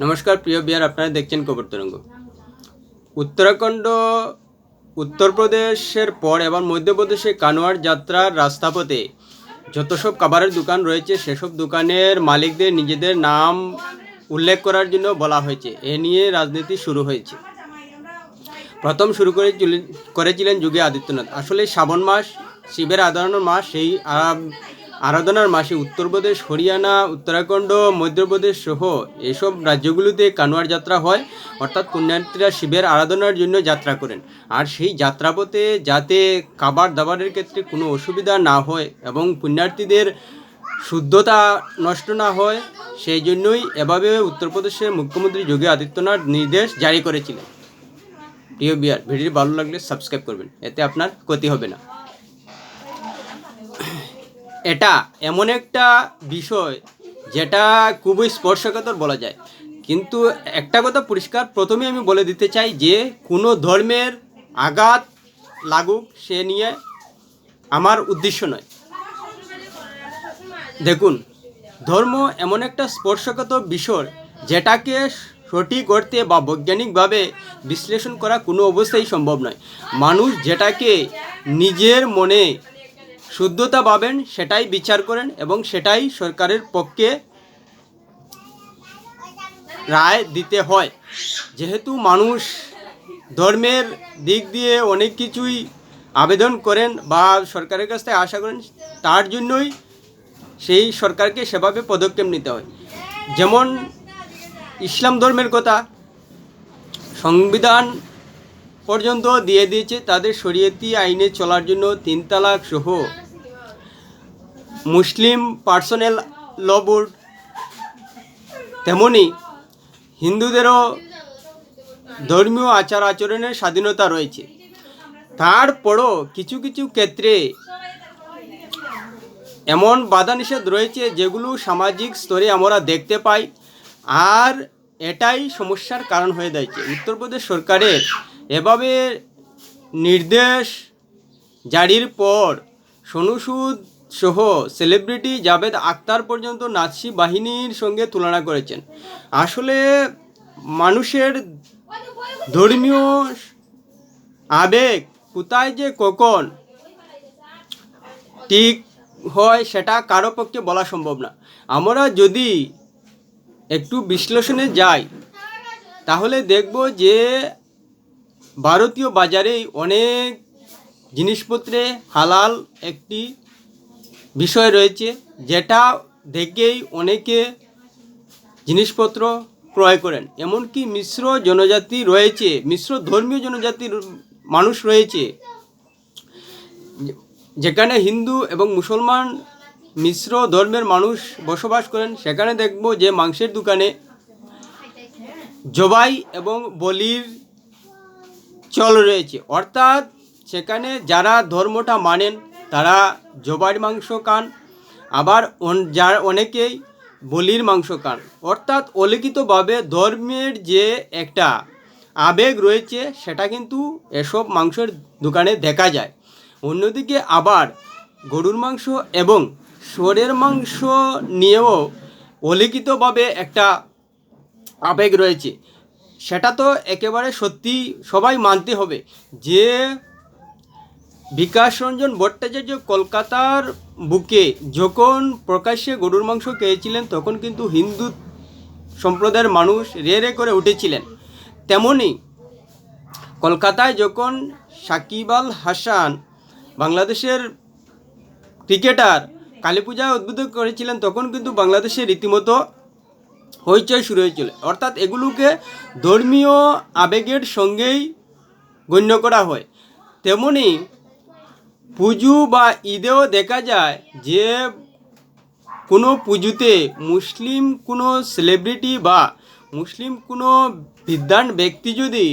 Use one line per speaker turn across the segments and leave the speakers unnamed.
নমস্কার, প্রিয় বিহার আপনারা দেখছেন খবর তরঙ্গ। উত্তরাখণ্ড, উত্তরপ্রদেশের পর এবার মধ্যপ্রদেশে কানোয়ার যাত্রার রাস্তাপথে যত সব খাবারের দোকান রয়েছে, সেসব দোকানের মালিকদের নিজেদের নাম উল্লেখ করার জন্য বলা হয়েছে। এ নিয়ে রাজনীতি শুরু হয়েছে। প্রথম শুরু করে করেছিলেন যোগী আদিত্যনাথ। আসলে শ্রাবণ মাস, শিবের আরাধনার মাস, সেই আরাধনার মাসে উত্তরপ্রদেশ হরিয়ানা, উত্তরাখণ্ড মধ্যপ্রদেশ সহ এসব রাজ্যগুলিতে কানোয়ার যাত্রা হয়। অর্থাৎ পুণ্যার্থীরা শিবের আরাধনার জন্য যাত্রা করেন। আর সেই যাত্রাপথে যাতে খাবার দাবারের ক্ষেত্রে কোনো অসুবিধা না হয় এবং পুণ্যার্থীদের শুদ্ধতা নষ্ট না হয়, সেই জন্যই এভাবে উত্তরপ্রদেশের মুখ্যমন্ত্রী যোগী আদিত্যনাথ নির্দেশ জারি করেছিলেন। প্রিয় বিয়ার ভিডিওটি ভালো লাগলে সাবস্ক্রাইব করবেন, এতে আপনার ক্ষতি হবে না। এটা এমন একটা বিষয় যেটা খুবই স্পর্শকাতর বলা যায়। কিন্তু একটা কথা পরিষ্কার প্রথমে আমি বলে দিতে চাই যে কোনো ধর্মের আঘাত লাগুক সে নিয়ে আমার উদ্দেশ্য নয়। দেখুন, ধর্ম এমন একটা স্পর্শকাতর বিষয় যেটাকে সঠিক অর্থে বা বৈজ্ঞানিকভাবে বিশ্লেষণ করা কোনো অবস্থায় সম্ভব নয়। মানুষ যেটাকে নিজের মনে শুদ্ধতা পাবেন, সেটাই বিচার করেন এবং সেটাই সরকারের পক্ষে রায় দিতে হয়। যেহেতু মানুষ ধর্মের দিক দিয়ে অনেক কিছুই আবেদন করেন বা সরকারের কাছ থেকে আশা করেন, তার জন্যই সেই সরকারকে সেভাবে পদক্ষেপ নিতে হয়। যেমন ইসলাম ধর্মের কথা, সংবিধান পর্যন্ত দিয়ে দিয়েছে, তাদের শরীয়তি আইনে চলার জন্য তিন তালাক সহ মুসলিম পার্সোনাল ল বোর্ড। তেমনি হিন্দুদেরও ধর্মীয় আচার আচরণের স্বাধীনতা রয়েছে। তারপরও কিছু কিছু ক্ষেত্রে এমন বাধা নিষেধ রয়েছে যেগুলো সামাজিক স্তরে আমরা দেখতে পাই। আর এটাই সমস্যার কারণ হয়ে দাঁড়িয়েছে। উত্তরপ্রদেশ সরকারের এভাবে নির্দেশ জারির পর সনুসুদ সহ সেলিব্রিটি জাভেদ আক্তার পর্যন্ত নাৎসি বাহিনীর সঙ্গে তুলনা করেছেন। আসলে মানুষের ধর্মীয় আবেগ কোথায় যে কখন ঠিক হয় সেটা কারও পক্ষে বলা সম্ভব না। আমরা যদি একটু বিশ্লেষণে যাই, তাহলে দেখব যে ভারতীয় বাজারেই অনেক জিনিসপত্রে হালাল একটি বিষয় রয়েছে যেটা দেখেই অনেকে জিনিসপত্র ক্রয় করেন। এমনকি মিশ্র জনজাতি রয়েছে, মিশ্র ধর্মীয় জনজাতির মানুষ রয়েছে, যেখানে হিন্দু এবং মুসলমান মিশ্র ধর্মের মানুষ বসবাস করেন। সেখানে দেখব যে মাংসের দোকানে জবাই এবং বলির চল রয়েছে। অর্থাৎ সেখানে যারা ধর্মটা মানেন তারা জবাইয়ের মাংস খান, আবার যার অনেকেই বলির মাংস খান। অর্থাৎ অলিখিতভাবে ধর্মের যে একটা আবেগ রয়েছে, সেটা কিন্তু এসব মাংসের দোকানে দেখা যায়। অন্যদিকে আবার গরুর মাংস এবং শুয়োরের মাংস নিয়েও অলিখিতভাবে একটা আবেগ রয়েছে। সেটা তো একেবারে সত্যি সবাই মানতে হবে। যে বিকাশ রঞ্জন ভট্টাচার্য কলকাতার বুকে যখন প্রকাশ্যে গরুর মাংস খেয়েছিলেন, তখন কিন্তু হিন্দু সম্প্রদায়ের মানুষ রে রে করে উঠেছিলেন। তেমনি কলকাতায় যখন সাকিব আল হাসান, বাংলাদেশের ক্রিকেটার কালী পূজা উদ্বোধন করেছিলেন, তখন কিন্তু বাংলাদেশে রীতিমতো হইচই শুরু হয়েছিল। অর্থাৎ এগুলোকে ধর্মীয় আবেগের সঙ্গেই গণ্য করা হয়। তেমনি পুজো বা ঈদেও দেখা যায় যে কোনো পুজোতে মুসলিম কোনো সেলিব্রিটি বা মুসলিম কোনো বিদ্যান ব্যক্তি যদি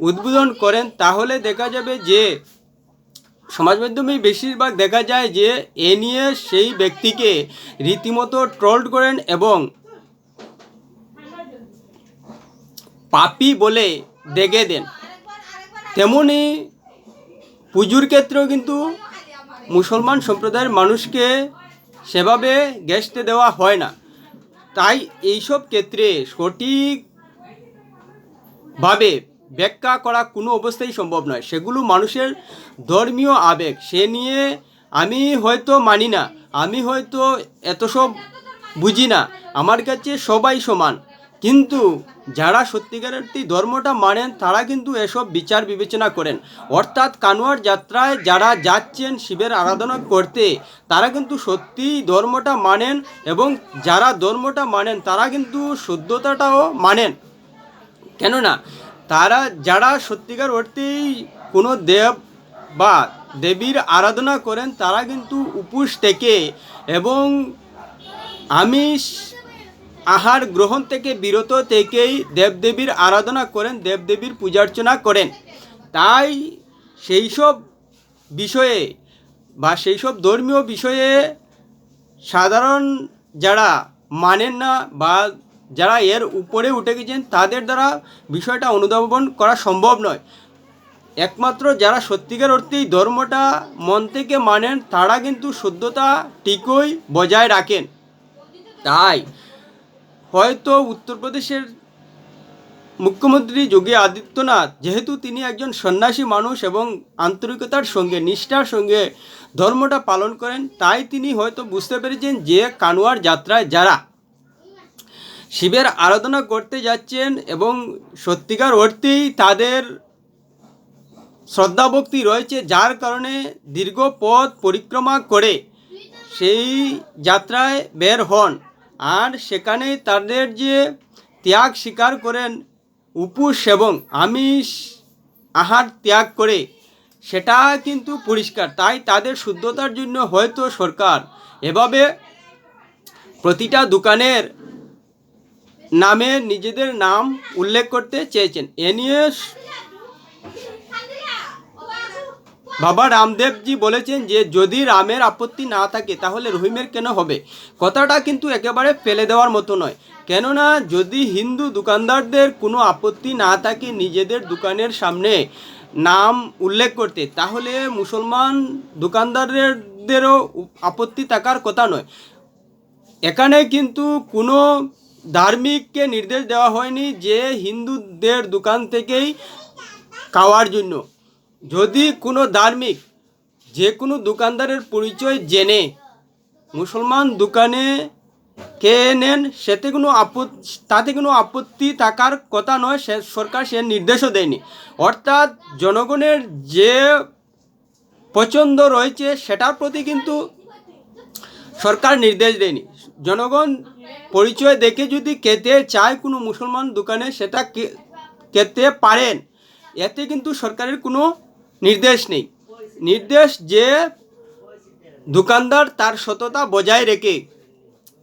উদ্বোধন করেন, তাহলে দেখা যাবে যে সমাজ মাধ্যমে বেশিরভাগ দেখা যায় যে এ নিয়ে সেই ব্যক্তিকে রীতিমতো ট্রোল করেন এবং পাপি বলে দেখে দেন। তেমনি পুজোর ক্ষেত্রেও কিন্তু মুসলমান সম্প্রদায়ের মানুষকে সেভাবে গেস্টে দেওয়া হয় না। তাই এইসব ক্ষেত্রে সঠিকভাবে ব্যাখ্যা করা কোনো অবস্থাই সম্ভব নয়। সেগুলো মানুষের ধর্মীয় আবেগ। সে নিয়ে আমি হয়তো মানি না, আমি হয়তো এত সব বুঝি না। আমার কাছে সবাই সমান। কিন্তু যারা সত্যিকারের ধর্মটা মানেন, তারা কিন্তু এসব বিচার বিবেচনা করেন। অর্থাৎ কানোয়ার যাত্রায় যারা যাচ্ছেন শিবের আরাধনা করতে, তারা কিন্তু সত্যিই ধর্মটা মানেন এবং যারা ধর্মটা মানেন, তারা কিন্তু শুদ্ধতাটাও মানেন। কেননা, তারা, যারা সত্যিকার অর্থেই কোনো দেব বা দেবীর আরাধনা করেন, তারা কিন্তু উপোস থেকে এবং আমিষ আহার গ্রহণ থেকে বিরত থেকেই দেবদেবীর আরাধনা করেন, দেবদেবীর পূজার্চনা করেন। তাই সেই সব বিষয়ে বা সেই সব ধর্মীয় বিষয়ে সাধারণ যারা মানেন না বা যারা এর উপরে উঠে গেছেন, তাদের দ্বারা বিষয়টা অনুধাবন করা সম্ভব নয়। একমাত্র যারা সত্যিকার অর্থেই ধর্মটা মন থেকে মানেন, তারা কিন্তু শুদ্ধতা ঠিকই বজায় রাখেন। তাই হয়তো উত্তরপ্রদেশের মুখ্যমন্ত্রী যোগী আদিত্যনাথ, যেহেতু তিনি একজন সন্ন্যাসী মানুষ এবং আন্তরিকতার সঙ্গে, নিষ্ঠার সঙ্গে ধর্মটা পালন করেন, তাই তিনি হয়তো বুঝতে পেরেছেন যে কানোয়ার যাত্রায় যারা শিবের আরাধনা করতে যাচ্ছেন এবং সত্যিকার অর্থেই তাদের শ্রদ্ধা ভক্তি রয়েছে, যার কারণে দীর্ঘ পথ পরিক্রমা করে সেই যাত্রায় বের হন। আর সেখানে তাদের যে ত্যাগ স্বীকার করেন উপোস এবং আমিষ আহার ত্যাগ করে, সেটা কিন্তু পরিষ্কার। তাই তাদের শুদ্ধতার জন্য হয়তো সরকার এভাবে প্রতিটা দোকানের নামে নিজেদের নাম উল্লেখ করতে চেয়েছেন। এ নিয়ে বাবা রামদেবজি বলেছেন যে, যদি রামের আপত্তি না থাকে, তাহলে রহিমের কেন হবে? কথাটা কিন্তু একেবারে ফেলে দেওয়ার মতো নয়। কেননা, যদি হিন্দু দোকানদারদের কোনো আপত্তি না থাকে নিজেদের দোকানের সামনে নাম উল্লেখ করতে, তাহলে মুসলমান দোকানদারদেরও আপত্তি থাকার কথা নয়। এখানে কিন্তু কোনো ধার্মিককে নির্দেশ দেওয়া হয়নি যে, হিন্দুদের দোকান থেকেই খাওয়ার জন্য। যদি কোনো ধার্মিক যে কোনো দোকানদারের পরিচয় জেনে মুসলমান দোকানে কে নেন, সেতে কোনো আপত্তি, তাতে কোনো আপত্তি থাকার কথা নয়, সে সরকার সে নির্দেশও দেয়নি। অর্থাৎ জনগণের যে পছন্দ রয়েছে, সেটার প্রতি কিন্তু সরকার নির্দেশ দেয়নি। জনগণ পরিচয় দেখে যদি খেতে চায় কোনো মুসলমান দোকানে, সেটা কে- খেতে পারেন। এতে কিন্তু সরকারের কোনো নির্দেশ নেই। নির্দেশ যে দোকানদার তার সততা বজায় রেখে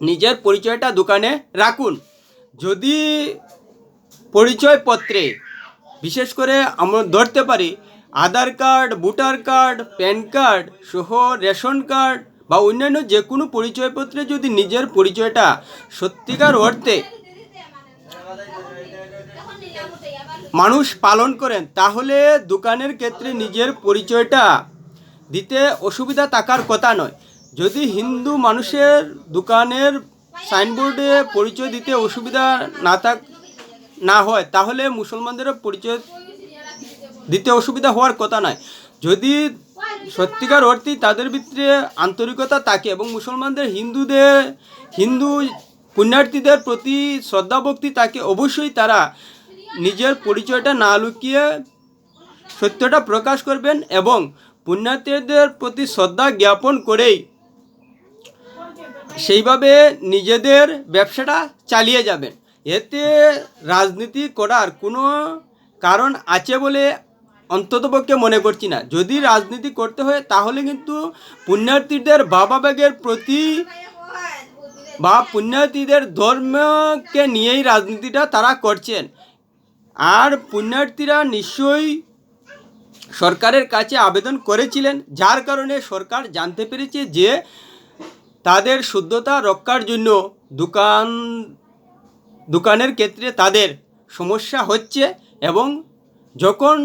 নিজের পরিচয়টা দোকানে রাখুন। যদি পরিচয়পত্রে, বিশেষ করে আমরা ধরতে পারি, Aadhaar card, voter card, PAN card সহ রেশন কার্ড বা অন্যান্য যে কোনো পরিচয়পত্রে যদি নিজের পরিচয়টা সত্যিকার অর্থে মানুষ পালন করেন, তাহলে দোকানের ক্ষেত্রে নিজের পরিচয়টা দিতে অসুবিধা থাকার কথা নয়। যদি হিন্দু মানুষের দোকানের সাইনবোর্ডে পরিচয় দিতে অসুবিধা না থাক না হয়, তাহলে মুসলমানদেরও পরিচয় দিতে অসুবিধা হওয়ার কথা নয়। যদি সত্যিকার অর্থেই তাদের ভিতরে আন্তরিকতা থাকে এবং মুসলমানদের হিন্দুদের হিন্দু পুণ্যার্থীদের প্রতি শ্রদ্ধা ভক্তি থাকে, অবশ্যই তারা নিজের পরিচয়টা না লুকিয়ে সত্যটা প্রকাশ করবেন এবং পুণ্যার্থীদের প্রতি শ্রদ্ধা জ্ঞাপন করেই সেইভাবে নিজেদের ব্যবসাটা চালিয়ে যাবেন। এতে রাজনীতি করার কোনো কারণ আছে বলে অন্ততপক্ষে মনে করছি না। যদি রাজনীতি করতে হয়, তাহলে কিন্তু পুণ্যার্থীদের বাবাবেগের প্রতি বা পুণ্যার্থীদের ধর্মকে নিয়েই রাজনীতিটা তারা করছেন। আর পুণ্যার্থীরা নিশ্চয়ই সরকারের কাছে আবেদন করেছিলেন, যার কারণে সরকার জানতে পেরেছে যে তাদের শুদ্ধতা রক্ষার জন্য দোকান, দোকানের ক্ষেত্রে তাদের সমস্যা হচ্ছে এবং যখন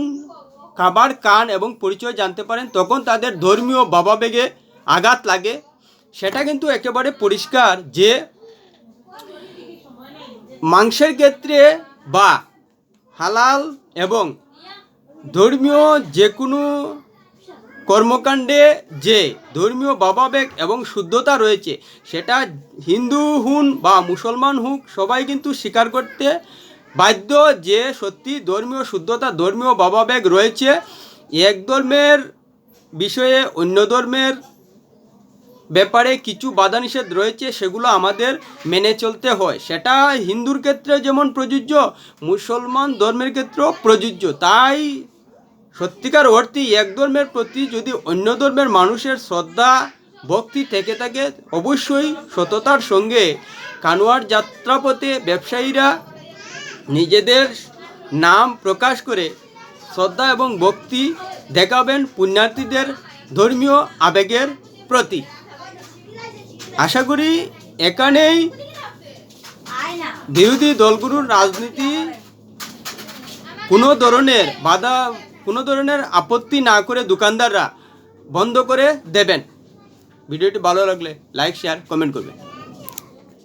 খাবার, কান এবং পরিচয় জানতে পারেন, তখন তাদের ধর্মীয় ভাবাবেগে আঘাত লাগে। সেটা কিন্তু একেবারে পরিষ্কার যে মাংসের ক্ষেত্রে বা হালাল এবং ধর্মীয় যে কোনো কর্মকাণ্ডে যে ধর্মীয় ভাবাবেগ এবং শুদ্ধতা রয়েছে, সেটা হিন্দু হুন বা মুসলমান হোক, সবাই কিন্তু স্বীকার করতে বাধ্য যে সত্যি ধর্মীয় শুদ্ধতা, ধর্মীয় ভাবাবেগ রয়েছে। এক ধর্মের বিষয়ে অন্য ধর্মের ব্যাপারে কিছু বাধা নিষেধ রয়েছে, সেগুলো আমাদের মেনে চলতে হয়। সেটা হিন্দুর ক্ষেত্রে যেমন প্রযোজ্য, মুসলমান ধর্মের ক্ষেত্রেও প্রযোজ্য। তাই সত্যিকার অর্থে এক ধর্মের প্রতি যদি অন্য ধর্মের মানুষের শ্রদ্ধা, ভক্তি থেকে থাকে, অবশ্যই সততার সঙ্গে কানোয়ার যাত্রাপথে ব্যবসায়ীরা নিজেদের নাম প্রকাশ করে শ্রদ্ধা এবং ভক্তি দেখাবেন পুণ্যার্থীদের ধর্মীয় আবেগের প্রতি। আশা করি এখানেই বিরোধী দলগুলোর রাজনীতি কোনো ধরনের বাধা, কোনো ধরনের আপত্তি না করে দোকানদাররা বন্ধ করে দেবেন। ভিডিওটি ভালো লাগলে লাইক শেয়ার কমেন্ট করবেন।